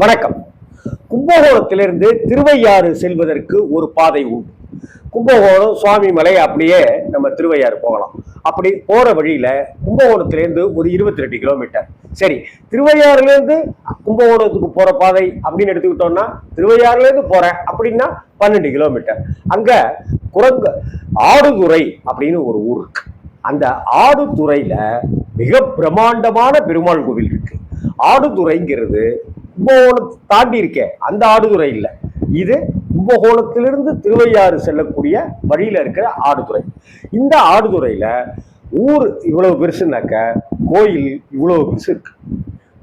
வணக்கம். கும்பகோணத்திலிருந்து திருவையாறு செல்வதற்கு ஒரு பாதை உண்டு. கும்பகோணம் சுவாமி மலை அப்படியே நம்ம திருவையாறு போகலாம். அப்படி போற வழியில கும்பகோணத்திலேருந்து ஒரு இருபத்தி ரெண்டு கிலோமீட்டர். சரி திருவையாறுலேருந்து கும்பகோணத்துக்கு போற பாதை அப்படின்னு எடுத்துக்கிட்டோம்னா திருவையாறுலேருந்து போறேன் அப்படின்னா பன்னெண்டு கிலோமீட்டர். அங்க குரங்க ஆடுதுறை அப்படின்னு ஒரு ஊர் இருக்கு. அந்த ஆடுதுறையில மிக பிரம்மாண்டமான பெருமாள் கோவில் இருக்கு. ஆடுதுறைங்கிறது கும்பகோணத்தை தாண்டி இருக்கே அந்த ஆடுதுறை இல்லை. இது கும்பகோணத்திலிருந்து திருவையாறு செல்லக்கூடிய வழியில இருக்கிற ஆடுதுறை. இந்த ஆடுதுறையில ஊர் இவ்வளவு பெருசுனாக்க கோயில் இவ்வளவு பெருசு இருக்கு.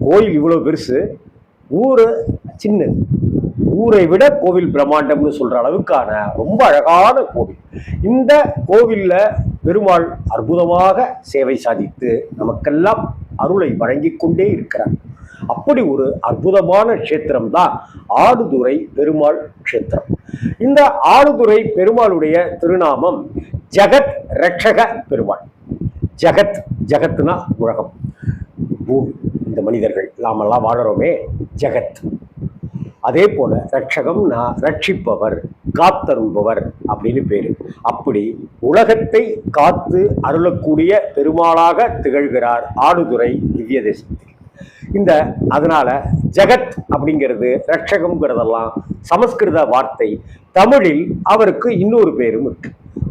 கோயில் இவ்வளவு பெருசு ஊர் சின்னது. ஊரை விட கோவில் பிரம்மாண்டம்னு சொல்ற அளவுக்கான ரொம்ப அழகான கோவில். இந்த கோவில்ல பெருமாள் அற்புதமாக சேவை சாதித்து நமக்கெல்லாம் அருளை வழங்கிக் கொண்டே இருக்கிறார். அப்படி ஒரு அற்புதமான க்ஷேத்திரம் தான் ஆடுதுறை பெருமாள் க்ஷேத்திரம். இந்த ஆடுதுறை பெருமாளுடைய திருநாமம் ஜெகத் ரட்சக பெருமாள். ஜெகத் ஜெகத்னா உலகம். பூமி இந்த மனிதர்கள் நாமெல்லாம் வாழறோமே ஜெகத். அதே போல ரட்சகம்னா ரட்சிப்பவர் காத்தருள்பவர் அப்படின்னு பேரு. அப்படி உலகத்தை காத்து அருளக்கூடிய பெருமாளாக திகழ்கிறார் ஆடுதுறை திவ்ய தேசத்தில் இந்த அதனால ஜெகத் அப்படிங்கிறது ரட்சகம்ங்கிறதெல்லாம் சமஸ்கிருத வார்த்தை. தமிழில் அவருக்கு இன்னொரு பேரும் இருக்கு.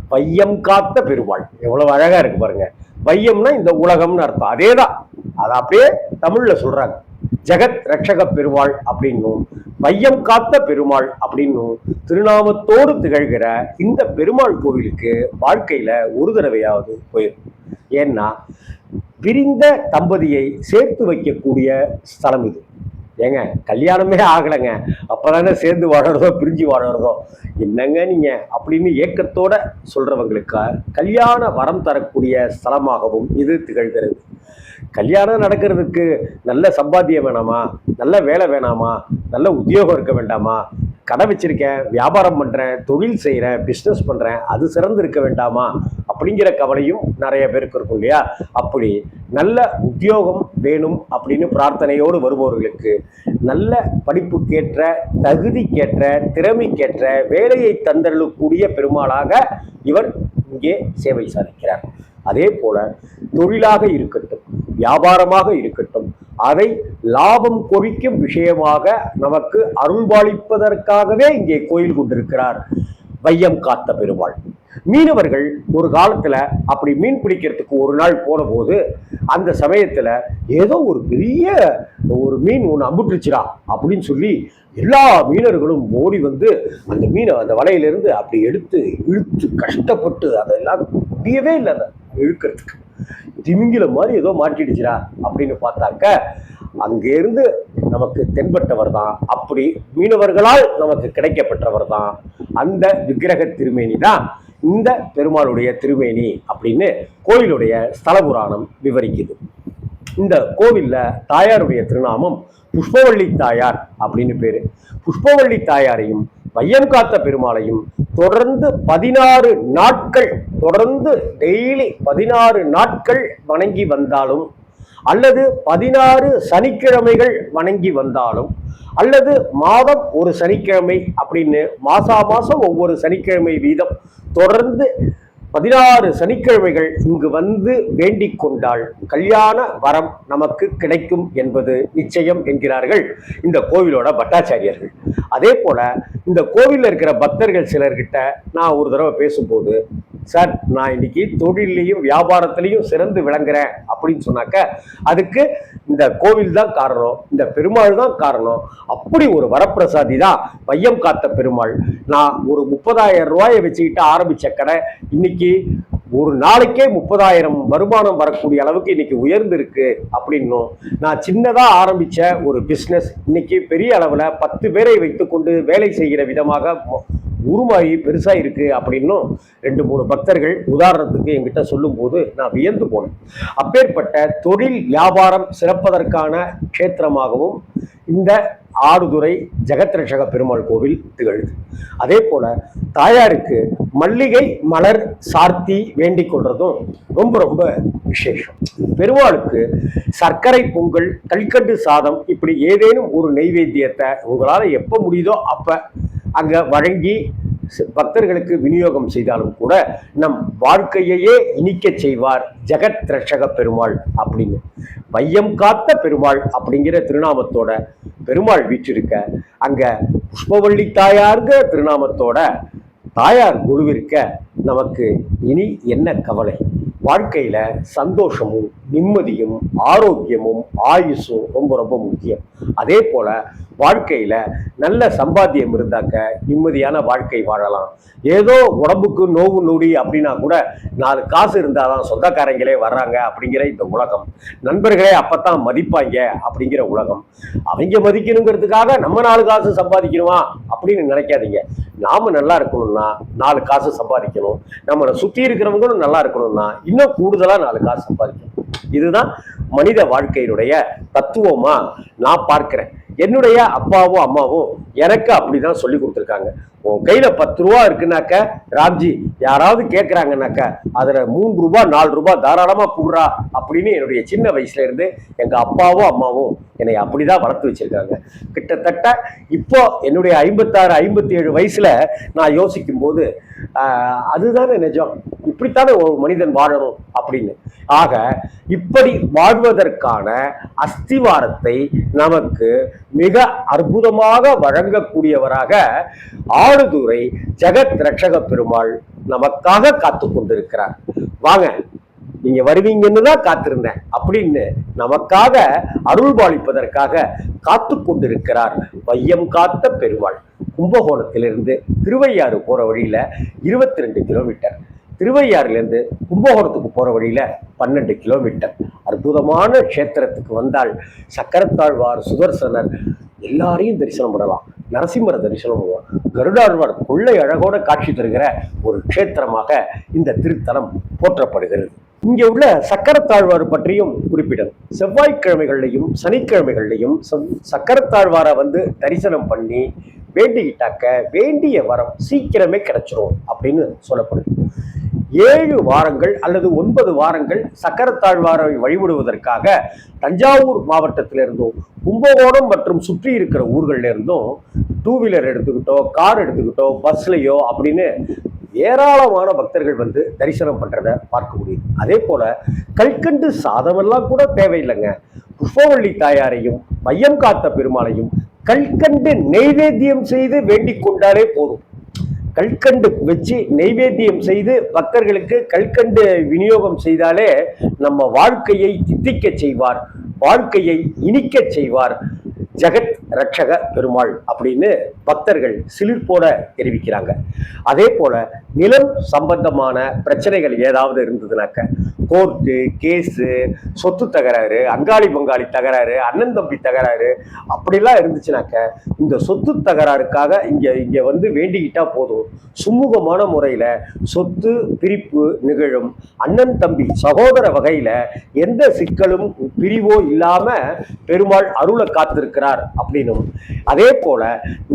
வையம் காத்த பெருமாள் எவ்வளவு அழகா இருக்கு பாருங்க. வையம்னா இந்த உலகம்னு அர்த்தம். அதேதான். அதை அப்படியே தமிழ்ல சொல்றாங்க. ஜெகத் ரட்சக பெருமாள் அப்படின்னும் வையம் காத்த பெருமாள் அப்படின்னும் திருநாமத்தோடு திகழ்கிற இந்த பெருமாள் கோவிலுக்கு வாழ்க்கையில ஒரு தடவையாவது போயிடும் ஏன்னா பிரிந்த தம்பதியை சேர்த்து வைக்கக்கூடிய ஸ்தலம் இது. ஏங்க கல்யாணமே ஆகலைங்க. அப்பதானே சேர்ந்து வாழறதோ பிரிஞ்சு வாழறதோ. என்னங்க நீங்கள் அப்படின்னு ஏக்கத்தோட சொல்கிறவங்களுக்கு கல்யாண வரம் தரக்கூடிய ஸ்தலமாகவும் இது திகழ்கிறது. கல்யாணம் நடக்கிறதுக்கு நல்ல சம்பாத்தியம் வேணாமா? நல்ல வேலை வேணாமா? நல்ல உத்தியோகம் இருக்க வேண்டாமா? கடை வச்சிருக்கேன் வியாபாரம் பண்ணுறேன் தொழில் செய்கிறேன் பிஸ்னஸ் பண்ணுறேன் அது சிறந்து இருக்க வேண்டாமா? அப்படிங்கிற கவலையும் நிறைய பேருக்கு இருக்கும் இல்லையா? அப்படி நல்ல உத்தியோகம் வேணும் அப்படின்னு பிரார்த்தனையோடு வருபவர்களுக்கு நல்ல படிப்புக்கேற்ற தகுதிக்கேற்ற திறமைக்கேற்ற வேலையை தந்தரக்கூடிய பெருமாளாக இவர் இங்கே சேவை சாதிக்கிறார். அதே போல தொழிலாக இருக்கட்டும் வியாபாரமாக இருக்கட்டும் அதை லாபம் கொறிக்கும் விஷயமாக நமக்கு அருள்பாலிப்பதற்காகவே இங்கே கோயில் கொண்டிருக்கிறார் வையம் காத்த பெருமாள். மீனவர்கள் ஒரு காலத்துல அப்படி மீன் பிடிக்கிறதுக்கு ஒரு நாள் போன போது அந்த சமயத்துல ஏதோ ஒரு பெரிய ஒரு மீன் ஒன்று அம்புட்டுச்சுடா அப்படின்னு சொல்லி எல்லா மீனர்களும் ஓடி வந்து அந்த மீனை அந்த வலையிலிருந்து அப்படி எடுத்து இழுத்து கஷ்டப்பட்டு அதெல்லாம் முடியவே இல்லை அதை இழுக்கிறதுக்கு. திமிங்கில மாதிரி ஏதோ மாட்டிடுச்சுடா அப்படின்னு பார்த்தாக்க அங்கேருந்து நமக்கு தென்பட்டவர் தான். அப்படி மீனவர்களால் நமக்கு கிடைக்கப்பட்டவர் தான். அந்த விக்கிரக திருமேனி தான் இந்த பெருமாளுடைய திருமேனி அப்படின்னு கோயிலுடைய ஸ்தல புராணம் விவரிக்குது. இந்த கோவில்ல தாயாருடைய திருநாமம் புஷ்பவள்ளி தாயார் அப்படின்னு பேர். புஷ்பவள்ளி தாயாரையும் வையம் காத்த பெருமாளையும் தொடர்ந்து பதினாறு நாட்கள் தொடர்ந்து டெய்லி பதினாறு நாட்கள் வணங்கி வந்தாலும் அல்லது பதினாறு சனிக்கிழமைகள் வணங்கி வந்தாலும் அல்லது மாதம் ஒரு சனிக்கிழமை அப்படின்னு மாசா மாசம் ஒவ்வொரு சனிக்கிழமை வீதம் தொடர்ந்து பதினாறு சனிக்கிழமைகள் இங்கு வந்து வேண்டிக் கொண்டால் கல்யாண வரம் நமக்கு கிடைக்கும் என்பது நிச்சயம் என்கிறார்கள் இந்த கோவிலோட பட்டாச்சாரியர்கள். அதே போல இந்த கோவிலில் இருக்கிற பக்தர்கள் சிலர்கிட்ட நான் ஒரு தடவை பேசும்போது சார் நான் இன்னைக்கு தொழிலையும் வியாபாரத்திலையும் சிறந்து விளங்குறேன் அப்படின்னு சொன்னாக்க அதுக்கு இந்த கோவில் தான் காரணம் இந்த பெருமாள் தான் காரணம். அப்படி ஒரு வரப்பிரசாதி தான் வையம் காத்த பெருமாள். நான் ஒரு முப்பதாயிரம் ரூபாயை வச்சுக்கிட்டு ஆரம்பித்த கடை இன்னைக்கு ஒரு நாளைக்கே முப்பதாயிரம் வருமானம் வரக்கூடிய அளவுக்கு இன்னைக்கு உயர்ந்திருக்கு அப்படின்னும். நான் சின்னதாக ஆரம்பித்த ஒரு பிஸ்னஸ் இன்னைக்கு பெரிய அளவில் பத்து பேரை வைத்துக்கொண்டு வேலை செய்கிற விதமாக உருமாயி பெருசாக இருக்குது இருக்கு அப்படின்னும் ரெண்டு மூணு பக்தர்கள் உதாரணத்துக்கு என்கிட்ட சொல்லும்போது நான் வியந்து போனேன். அப்பேற்பட்ட தொழில் வியாபாரம் சிறப்பதற்கான க்ஷேத்திரமாகவும் இந்த ஆடுதுறை ஜெகத்ரட்சக பெருமாள் கோவில் திகழுது. அதே போல தாயாருக்கு மல்லிகை மலர் சார்த்தி வேண்டிக் கொள்றதும் ரொம்ப ரொம்ப விசேஷம். பெருமாளுக்கு சர்க்கரை பொங்கல் கல்கண்டு சாதம் இப்படி ஏதேனும் ஒரு நெய்வேத்தியத்தை உங்களால் எப்போ முடியுதோ அப்போ அங்கே வழங்கி பக்தர்களுக்கு விநியோகம் செய்தாலும் கூட நம் வாழ்க்கையையே இனிக்கச் செய்வார் ஜெகத் ரட்சக பெருமாள் அப்படின்னு. வையம் காத்த பெருமாள் அப்படிங்கிற திருநாமத்தோட பெருமாள் வீற்றிருக்க அங்கே புஷ்பவள்ளி தாயாருங்க திருநாமத்தோட தாயார் குருவிருக்க நமக்கு இனி என்ன கவலை? வாழ்க்கையில் சந்தோஷமும் நிம்மதியும் ஆரோக்கியமும் ஆயுசும் ரொம்ப ரொம்ப முக்கியம். அதே போல் வாழ்க்கையில் நல்ல சம்பாத்தியம் இருந்தாக்க நிம்மதியான வாழ்க்கை வாழலாம். ஏதோ உடம்புக்கு நோவு நொடி அப்படின்னா கூட நாலு காசு இருந்தால் தான் சொந்தக்காரங்களே வர்றாங்க அப்படிங்கிற இந்த உலகம். நண்பர்களே அப்பத்தான் மதிப்பாங்க அப்படிங்கிற உலகம். அவங்க மதிக்கணுங்கிறதுக்காக நம்ம நாலு காசு சம்பாதிக்கணுமா அப்படின்னு நினைக்காதீங்க. நாம நல்லா இருக்கணும்னா நாலு காசு சம்பாதிக்கணும். நம்மளை சுற்றி இருக்கிறவங்களும் நல்லா இருக்கணும்னா இன்னும் கூடுதலாக நாலு காசு சம்பாதிக்கணும். இதுதான் மனித வாழ்க்கையினுடைய தத்துவமாக நான் பார்க்குறேன். என்னுடைய அப்பாவும் அம்மாவும் எனக்கு அப்படிதான் சொல்லி கொடுத்துருக்காங்க. உன் கையில பத்து ரூபா இருக்குனாக்க ராம்ஜி யாராவது கேட்குறாங்கனாக்க அதுல மூணு ரூபா நாலு ரூபா தாராளமா கூடுறா அப்படின்னு என்னுடைய சின்ன வயசுல இருந்து எங்க அப்பாவும் அம்மாவும் என்னை அப்படிதான் வளர்த்து வச்சிருக்காங்க. கிட்டத்தட்ட இப்போ என்னுடைய ஐம்பத்தாறு ஐம்பத்தி ஏழு வயசுல நான் யோசிக்கும் போது அதுதானே நிஜம். இப்படித்தானே ஒரு மனிதன் வாழணும் அப்படின்னு. ஆக இப்படி வாழ்வதற்கான அஸ்திவாரத்தை நமக்கு மிக அற்புதமாக வழங்கக்கூடியவராக ஆடுதுறை ஜெகத் ரட்சக பெருமாள் நமக்காக காத்து கொண்டிருக்கிறார். வாங்க நீங்க வருவீங்கன்னு தான் காத்திருந்தேன். அப்படின்னு நமக்காக அருள்பாலிப்பதற்காக காத்து கொண்டிருக்கிறார் வையம் காத்த பெருமாள். கும்பகோணத்திலிருந்து திருவையாறு போகிற வழியில் இருபத்தி ரெண்டு கிலோமீட்டர் திருவையாறுலேருந்து கும்பகோணத்துக்கு போகிற வழியில் பன்னெண்டு கிலோமீட்டர் அற்புதமான க்ஷேத்திரத்துக்கு வந்தால் சக்கரத்தாழ்வார் சுதர்சனர். எல்லாரையும் தரிசனம் பண்ணலாம். நரசிம்மரை தரிசனம் பண்ணலாம் கருடாழ்வார் கொள்ளை அழகோட காட்சி தருகிற ஒரு க்ஷேத்திரமாக இந்த திருத்தலம் போற்றப்படுகிறது. இங்கே உள்ள சக்கரத்தாழ்வார் பற்றியும் குறிப்பிடும் செவ்வாய்க்கிழமைகள்லையும் சனிக்கிழமைகள்லையும் சக்கரத்தாழ்வாரை வந்து தரிசனம் பண்ணி வேண்டிக்கிட்டாக்க வேண்டிய வரம் சீக்கிரமே கிடைச்சிரும் அப்படின்னு சொல்லப்படுது ஏழு வாரங்கள் அல்லது ஒன்பது வாரங்கள் சக்கரத்தாழ்வாரை வழிபடுவதற்காக தஞ்சாவூர் மாவட்டத்திலிருந்தும் கும்பகோணம் மற்றும் சுற்றி இருக்கிற ஊர்களிலிருந்தும் டூ வீலர் எடுத்துக்கிட்டோ கார் எடுத்துக்கிட்டோ பஸ்லையோ அப்படின்னு ஏராளமான பக்தர்கள் வந்து தரிசனம் பண்ணுறத பார்க்க முடியும். அதே போல் கல்கண்டு சாதமெல்லாம் கூட தேவையில்லைங்க. புஷ்பவள்ளி தாயாரையும் மையம் காத்த பெருமாளையும் கல்கண்டு நெய்வேத்தியம் செய்து வேண்டிக் கொண்டாலே போதும். கல்கண்டு வச்சு நெய்வேத்தியம் செய்து பக்தர்களுக்கு கல்கண்டு விநியோகம் செய்தாலே நம்ம வாழ்க்கையை தித்திக்கச் செய்வார் வாழ்க்கையை இனிக்க செய்வார். ஜெகத் ரட்சக பெருமாள் அப்படின்னு பக்தர்கள் சிலிர்ப்போட தெரிவிக்கிறாங்க. அதே போல நிலம் சம்பந்தமான பிரச்சனைகள் ஏதாவது இருந்ததுனாக்க கோர்ட்டு கேஸு சொத்து தகராறு அங்காளி பங்காளி தகராறு அண்ணன் தம்பி தகராறு அப்படிலாம் இருந்துச்சுனாக்க இந்த சொத்து தகராறுக்காக இங்கே இங்கே வந்து வேண்டிக்கிட்டால் போதும். சுமூகமான முறையில் சொத்து பிரிப்பு நிகழும். அண்ணன் தம்பி சகோதர வகையில் எந்த சிக்கலும் பிரிவோ இல்லாமல் பெருமாள் அருளை காத்திருக்கிறார் அப்படின்னும். அதே போல்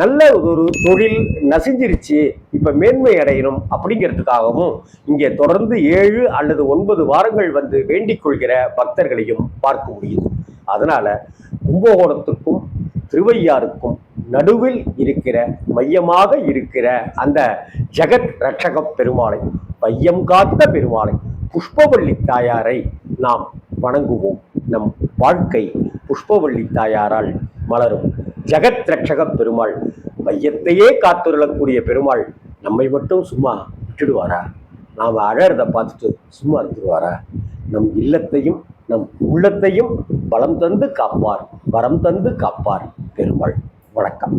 நல்ல ஒரு தொழில் நசிஞ்சிருச்சு இப்போ மேன்மை அடையணும் அப்படிங்கிறதுக்காகவும் இங்கே தொடர்ந்து ஏழு அல்லது ஒன்பது வாரங்கள் வந்து வேண்டிக் கொள்கிற பக்தர்களையும் பார்க்க முடியுது. அதனால கும்பகோணத்துக்கும் திருவையாருக்கும் நடுவில் இருக்கிற மையமாக இருக்கிற அந்த ஜெகத் ரட்சக பெருமாளை மையம் காத்த பெருமாளை புஷ்பவள்ளி தாயாரை நாம் வணங்குவோம். நம் வாழ்க்கை புஷ்பவள்ளி தாயாரால் மலரும். ஜெகத் ரட்சக பெருமாள் மையத்தையே காத்துருளக்கூடிய பெருமாள் நம்மை மட்டும் சும்மா விட்டுடுவாரா? நாம் அழகிறத பார்த்துட்டு சும்மா இருந்துருவாரா? நம் இல்லத்தையும் நம் உள்ளத்தையும் பலம் தந்து காப்பார் வரம் தந்து காப்பார் பெருமாள். வணக்கம்.